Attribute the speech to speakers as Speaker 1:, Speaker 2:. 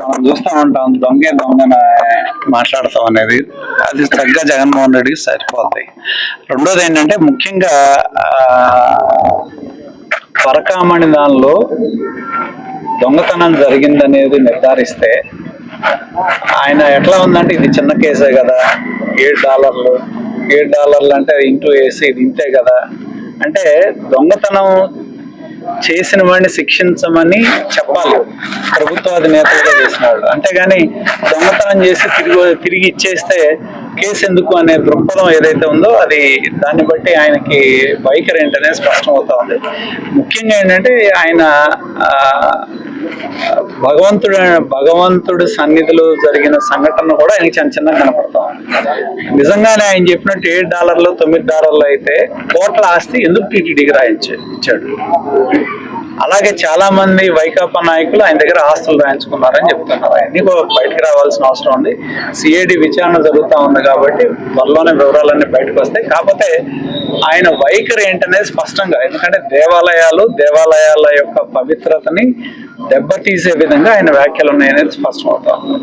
Speaker 1: మనం చూస్తూ ఉంటాం దొంగే దొంగన మాట్లాడతాం అనేది. అది తగ్గ జగన్మోహన్ రెడ్డికి సరిపోద్ది. రెండోది ఏంటంటే ముఖ్యంగా ఆ, పరకామణి దానిలో దొంగతనం జరిగిందనేది నిర్ధారిస్తే ఆయన ఎట్లా ఉందంటే ఇది చిన్న కేసే కదా. ఏడు డాలర్లు. ఏడు డాలర్లు అంటే ఇంటూ వేసి ఇది ఇంతే కదా. అంటే దొంగతనం చేసిన వాడిని శిక్షించమని చెప్పాలి. ప్రభుత్వ అధినేతలుగా చేసిన వాళ్ళు అంతేగాని దొంగతనం చేసి తిరిగి తిరిగి ఇచ్చేస్తే కేసు ఎందుకు అనే దృక్పథం ఏదైతే ఉందో అది దాన్ని బట్టి ఆయనకి వైఖరి ఏంటనేది స్పష్టం అవుతా ఉంది. ముఖ్యంగా ఏంటంటే ఆయన భగవంతుడు భగవంతుడు భగవంతుడి సన్నిధిలో జరిగిన సంఘటన కూడా ఆయనకి చిన్న చిన్న కనపడతా ఉంది. నిజంగానే ఆయన చెప్పినట్టు ఏడు డాలర్లు తొమ్మిది డాలర్లు అయితే కోట్ల ఆస్తి ఎందుకు టీటీడీకి రాయించాడు ఇచ్చాడు? అలాగే చాలా మంది వైకాపా నాయకులు ఆయన దగ్గర ఆస్తులు రాయించుకున్నారని చెప్తున్నారు. అన్ని బయటకు రావాల్సిన అవసరం ఉంది. సిఐడి విచారణ జరుగుతూ ఉంది కాబట్టి త్వరలోనే వివరాలన్నీ బయటకు వస్తాయి. కాకపోతే ఆయన వైఖరి ఏంటనేది స్పష్టంగా ఎందుకంటే దేవాలయాలు దేవాలయాల యొక్క పవిత్రతని దెబ్బతీసే విధంగా ఆయన వ్యాఖ్యలు ఉన్నాయనేది స్పష్టమవుతా ఉంది.